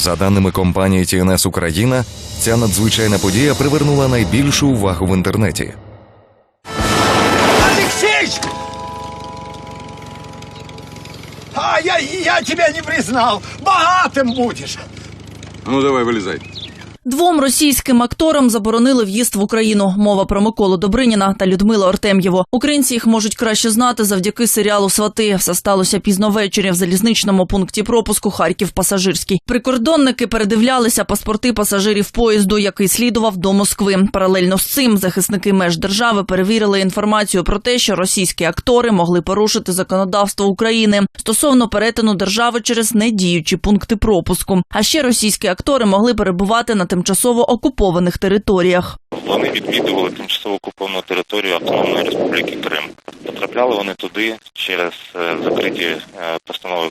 За даними компанії TNS Україна, ця надзвичайна подія привернула найбільшу увагу в інтернеті. Алексеич! А я, я тебя не признал. Богатым будешь. Ну давай, вылезай. Двом російським акторам заборонили в'їзд в Україну. Мова про Миколу Добриніна та Людмилу Артем'єву. Українці їх можуть краще знати завдяки серіалу Свати. Все сталося пізно ввечері в залізничному пункті пропуску Харків Пасажирський. Прикордонники передивлялися паспорти пасажирів поїзду, який слідував до Москви. Паралельно з цим захисники меж держави перевірили інформацію про те, що російські актори могли порушити законодавство України стосовно перетину держави через недіючі пункти пропуску. А ще російські актори могли перебувати на тимчасово окупованих територіях. Вони відвідували тимчасово окуповану територію Автономної Республіки Крим. Потрапляли вони туди через е, закриті е, постанови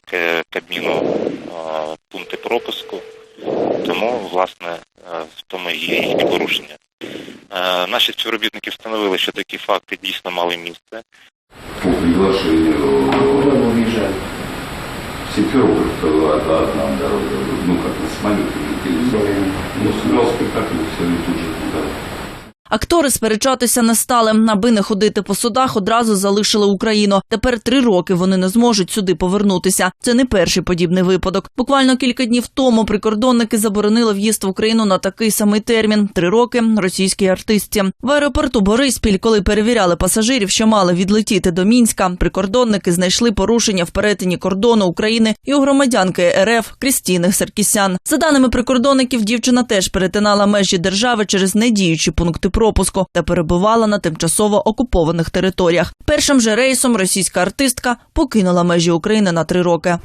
Кабміну е, пункти пропуску. Тому, власне, в тому є їхні порушення. Наші співробітники встановили, що такі факти дійсно мали місце. по приглашению одна дорога, ну как на самолете летели. Ну, сыграл спектакль, все, и тут же туда. Актори сперечатися не стали. Аби не ходити по судах, одразу залишили Україну. Тепер три роки вони не зможуть сюди повернутися. Це не перший подібний випадок. Буквально кілька днів тому прикордонники заборонили в'їзд в Україну на такий самий термін три роки російській артистці. В аеропорту Бориспіль, коли перевіряли пасажирів, що мали відлетіти до Мінська, прикордонники знайшли порушення в перетині кордону України і у громадянки РФ Крістіни Саркісян. За даними прикордонників, дівчина теж перетинала межі держави через недіючі пункти пропуску та перебувала на тимчасово окупованих територіях. Першим же рейсом російська артистка покинула межі України на три роки.